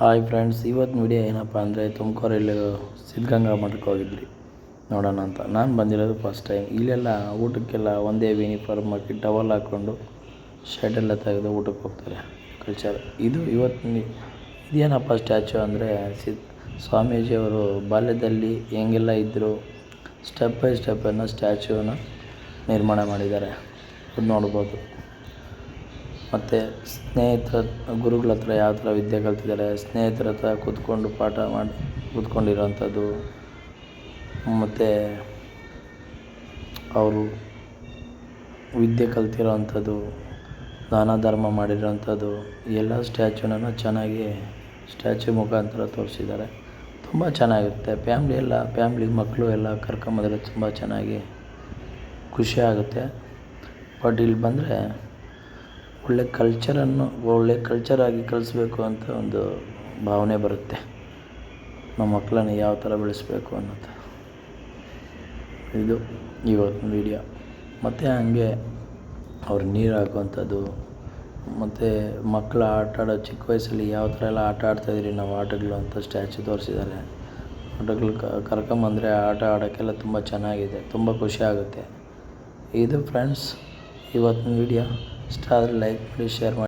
Hi friends ಇವತ್ತು video ಏನಪ್ಪ ಅಂದರೆ ತುಮಕೂರಲ್ಲಿ ಸಿದ್ಧಗಂಗಾ ಮಠಕ್ಕೆ ಹೋಗಿದ್ರಿ ನೋಡೋಣ ಅಂತ. ನಾನು ಬಂದಿರೋದು ಫಸ್ಟ್ ಟೈಮ್ ಇಲ್ಲೆಲ್ಲ ಊಟಕ್ಕೆಲ್ಲ ಒಂದೇ ಯೂನಿಫಾರ್ಮ್ ಹಾಕಿ ಟವಲ್ ಹಾಕ್ಕೊಂಡು ಶರ್ಟ್ ಎಲ್ಲ ತೆಗೆದು ಊಟಕ್ಕೆ ಹೋಗ್ತಾರೆ. ಕಲ್ಚರ್ ಇದು ಇವತ್ತು ಇದೇನಪ್ಪ ಸ್ಟ್ಯಾಚು ಅಂದರೆ ಸಿದ್ ಸ್ವಾಮೀಜಿಯವರು ಬಾಲ್ಯದಲ್ಲಿ ಹೆಂಗೆಲ್ಲ ಇದ್ದರು ಸ್ಟೆಪ್ ಬೈ ಸ್ಟೆಪ್ಪನ್ನು ಸ್ಟ್ಯಾಚ್ಯೂನ ನಿರ್ಮಾಣ ಮಾಡಿದ್ದಾರೆ. ಅದು ನೋಡ್ಬೋದು. ಮತ್ತು ಸ್ನೇಹಿತರ, ಗುರುಗಳ ಹತ್ರ ಯಾವ ಥರ ವಿದ್ಯೆ ಕಲ್ತಿದ್ದಾರೆ, ಸ್ನೇಹಿತರ ಹತ್ರ ಕೂತ್ಕೊಂಡು ಪಾಠ ಮಾಡಿ ಕೂತ್ಕೊಂಡಿರೋವಂಥದ್ದು ಮತ್ತು ಅವರು ವಿದ್ಯೆ ಕಲ್ತಿರೋವಂಥದ್ದು ದಾನ ಧರ್ಮ ಮಾಡಿರೋವಂಥದ್ದು ಎಲ್ಲ ಸ್ಟ್ಯಾಚುನೂ ಚೆನ್ನಾಗಿ ಸ್ಟ್ಯಾಚ್ಯೂ ಮುಖಾಂತರ ತೋರಿಸಿದ್ದಾರೆ. ತುಂಬ ಚೆನ್ನಾಗಿರುತ್ತೆ. ಫ್ಯಾಮ್ಲಿ ಎಲ್ಲ, ಫ್ಯಾಮ್ಲಿ ಮಕ್ಕಳು ಎಲ್ಲ ಕರ್ಕೊಂಬಂದ್ರೆ ತುಂಬ ಚೆನ್ನಾಗಿ ಖುಷಿ ಆಗುತ್ತೆ. ಬಟ್ ಇಲ್ಲಿ ಬಂದರೆ ಒಳ್ಳೆ ಕಲ್ಚರನ್ನು ಒಳ್ಳೆ ಕಲ್ಚರಾಗಿ ಕಲಿಸ್ಬೇಕು ಅಂತ ಒಂದು ಭಾವನೆ ಬರುತ್ತೆ. ನಮ್ಮ ಮಕ್ಕಳನ್ನ ಯಾವ ಥರ ಬೆಳೆಸಬೇಕು ಅನ್ನೋದು. ಇದು ಇವತ್ತಿನ ವಿಡಿಯೋ ಮತ್ತು ಹಂಗೆ ಅವ್ರು ನೀರು ಹಾಕುವಂಥದ್ದು, ಮತ್ತು ಮಕ್ಕಳು ಆಟ ಆಡೋ ಚಿಕ್ಕ ವಯಸ್ಸಲ್ಲಿ ಯಾವ ಥರ ಎಲ್ಲ ಆಟ ಆಡ್ತಾಯಿದ್ರಿ ನಾವು ಆಟಗಳು ಅಂತ ಸ್ಟ್ಯಾಚು ತೋರಿಸಿದ್ದಾರೆ. ಆಟಗಳು ಕರ್ಕೊಂಬಂದರೆ ಆಟ ಆಡೋಕ್ಕೆಲ್ಲ ತುಂಬ ಚೆನ್ನಾಗಿದೆ, ತುಂಬ ಖುಷಿ ಆಗುತ್ತೆ. ಇದು ಫ್ರೆಂಡ್ಸ್ ಇವತ್ತಿನ ವಿಡಿಯೋ ಇಷ್ಟ ಆದರೆ ಲೈಕ್ ಮಾಡಿ ಶೇರ್ ಮಾಡಿ